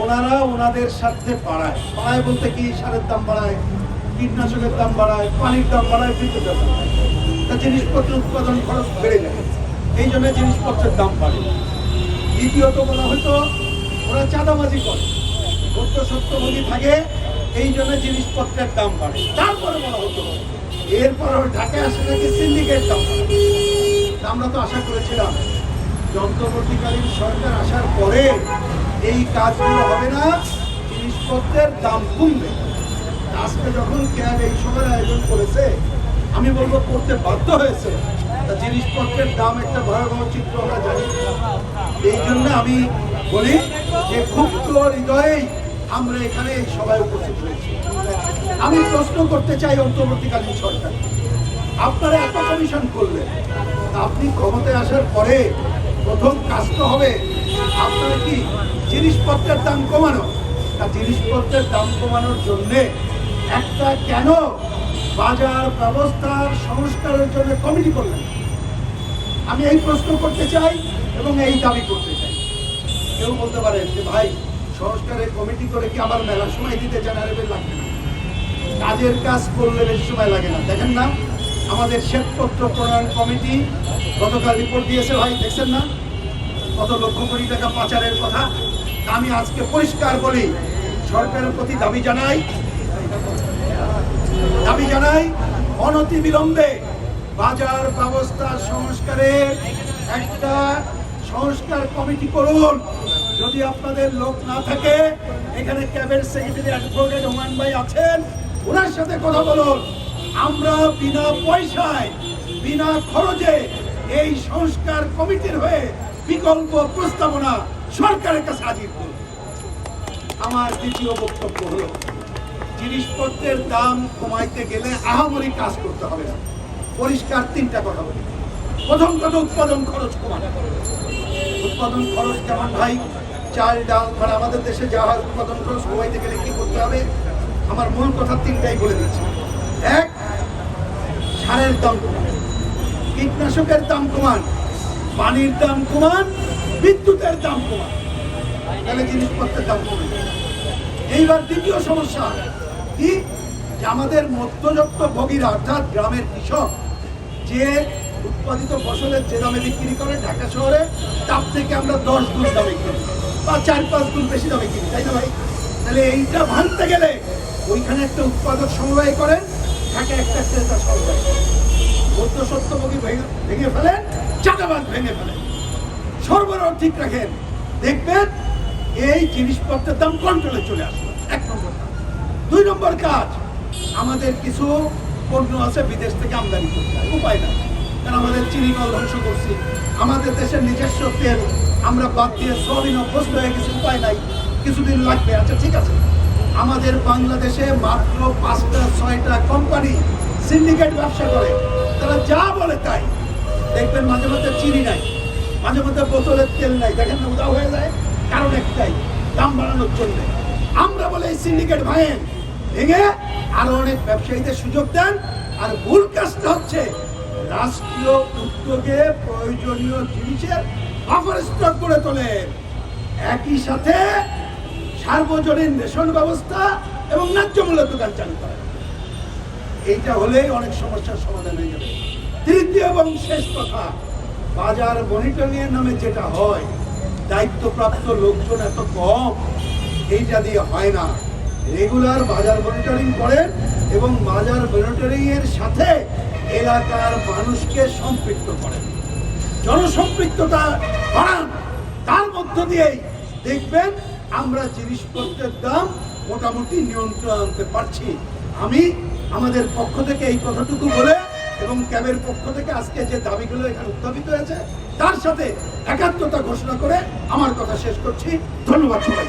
ওনারা ওনাদের স্বার্থে বাড়ায়। বাড়ায় বলতে কি? সারের দাম বাড়ায়, কীটনাশকের দাম বাড়ায়, পানির দাম বাড়ায়, বিদ্যুতের দাম বাড়ায়। তা জিনিসপত্র উৎপাদন খরচ বেড়ে যায়। এই জন্য জিনিসপত্রের দাম বাড়ে। দ্বিতীয়ত বলা হয়তো ওরা চাঁদাবাজি করে। সত্য সত্যভোগী থাকে, এই জন্য জিনিসপত্রের দাম বাড়ে। তারপরে বলা হতো, এরপর ঢাকায় আসে নাকি সিন্ডিকেট দাম। আমরা তো আশা করেছিলাম যন্ত্রবর্তীকালীন সরকার আসার পরে এই কাজগুলো হবে না, জিনিসপত্রের দাম কমবে। আজকে যখন ক্যাব এই সময় আয়োজন করেছে, আমি বলব করতে বাধ্য হয়েছে। জিনিসপত্রের দাম একটা ভয়াবহ চিত্র আমরা জানি। এই জন্য আমি বলি যে ক্ষুব্ধ হৃদয়েই আমরা এখানে এই সবাই উপস্থিত হয়েছি। আমি প্রশ্ন করতে চাই অন্তর্বর্তীকালীন সরকার আপনারা এত কমিশন করলেন আপনি ক্ষমতায় আসার পরে প্রথম কাজটা হবে আপনারা কি জিনিসপত্রের দাম কমানো? তা জিনিসপত্রের দাম কমানোর জন্যে একটা কেন বাজার ব্যবস্থার সংস্কারের জন্য কমিটি করলেন? আমি এই প্রশ্ন করতে চাই এবং এই দাবি করতে চাই। কেউ বলতে পারে যে, ভাই সংস্কারের কমিটি করে কি আবার মেলার সময় দিতে চান জেনারেল লাগবে না। কাজের কাজ করলে বেশি সময় লাগে না। দেখেন না আমাদের প্রণয়ন কমিটি গতকাল রিপোর্ট দিয়েছে ভাই, দেখছেন না? কত লক্ষ কোটি টাকা পাচারের কথা। আমি আজকে পরিষ্কার বলি, সরকারের প্রতি দাবি জানাই দাবি জানাই অনতি বিলম্বে বাজার ব্যবস্থা সংস্কারের একটা সংস্কার কমিটি করুন। যদি আপনাদের লোক না থাকে, এখানে ক্যাবের সেক্রেটারি অ্যাডভোকেট হুমান ভাই আছেন, ওনার সাথে কথা বলুন। আমরা বিনা পয়সায়, বিনা খরচে এই সংস্কার কমিটির হয়ে বিকল্প প্রস্তাবনা সরকারের কাছে হাজির করুন আমার দ্বিতীয় বক্তব্য হলো, জিনিসপত্রের দাম কমাইতে গেলে আহামরি কাজ করতে হবে না। পরিষ্কার তিনটা কথা বলি। প্রথম কথা, উৎপাদন খরচ কমানো। উৎপাদন খরচ যেমন ভাই, চাল, ডাল মানে আমাদের দেশে যা হয় উৎপাদন খরচ কমাইতে গেলে কি করতে হবে? আমার মূল কথা তিনটাই বলে দিচ্ছি। এক সারের দাম কমান, কীটনাশকের দাম কমান, পানির দাম কমান, বিদ্যুতের দাম কমান, তাহলে জিনিসপত্রের দাম কমে এইবার দ্বিতীয় সমস্যা কি? যে আমাদের মধ্যযুক্ত ভোগীরা, অর্থাৎ গ্রামের কৃষক, যে উৎপাদিত ফসলের যে দামে বিক্রি করে ঢাকা শহরে, তার থেকে আমরা দশ গুণ দামে কিনি, বা চার পাঁচ গুণ বেশি দামে কিনি, তাই না ভাই? তাহলে এইটা ভাঙতে গেলে ওইখানে একটা উৎপাদক সমবায় করেন ঢাকা একটা সমবায় করেন। মধ্য সত্যভোগী ভেঙে ফেলেন চাঁদাবাদ ভেঙে ফেলেন সরবরাহ ঠিক রাখেন। দেখবেন, এই জিনিসপত্রের দাম কন্ট্রোলে চলে আসবে এক নম্বর দুই নম্বর কাজ, আমাদের কিছু পণ্য আছে বিদেশ থেকে আমদানি করতে হয়। উপায় নাই। কারণ আমাদের চিনি কল ধ্বংস করছি। আমাদের দেশের নিজস্ব তেল, আমরা বাদ দিয়ে সবই অভ্যস্ত হয়ে গেছি। উপায় নাই। কিছুদিন লাগবে। আচ্ছা ঠিক আছে। আমাদের বাংলাদেশে মাত্র পাঁচটা, ছয়টা কোম্পানি সিন্ডিকেট ব্যবসা করে। তারা যা বলে তাই। দেখবেন মাঝে মাঝে চিনি নাই, মাঝে মধ্যে বোতলের তেল নাই। দেখেন উদাও হয়ে যায়। কারণ একটাই, দাম বাড়ানোর জন্য। আমরা বলে এই সিন্ডিকেট ভাঙেন ভেঙে আরও অনেক ব্যবসায়ীদের সুযোগ দেন। আর মূল কাজটা হচ্ছে রাষ্ট্রীয় উদ্যোগে প্রয়োজনীয় জিনিসের বাফার স্টক করে তোলেন। একই সাথে সার্বজনীন রেশন ব্যবস্থা এবং ন্যায্য মূল্যের দোকান চালু করেন এইটা হলেই অনেক সমস্যার সমাধান হয়ে যাবে। তৃতীয় এবং শেষ কথা, বাজার মনিটরিং এর নামে যেটা হয়, দায়িত্বপ্রাপ্ত লোকজন এত কম, এইটা দিয়ে হয় না। রেগুলার বাজার মনিটরিং করেন এবং বাজার মনিটরিং এর সাথে এলাকার মানুষকে সম্পৃক্ত করেন। জনসম্পৃক্ততা বাড়ান। তার মধ্য দিয়েই দেখবেন আমরা জিনিসপত্রের দাম মোটামুটি নিয়ন্ত্রণ আনতে পারছি। আমি আমাদের পক্ষ থেকে এই কথাটুকু বলে এবং ক্যাবের পক্ষ থেকে আজকে যে দাবিগুলো এখানে উত্থাপিত হয়েছে, তার সাথে একাত্মতা ঘোষণা করে আমার কথা শেষ করছি। ধন্যবাদ সবাই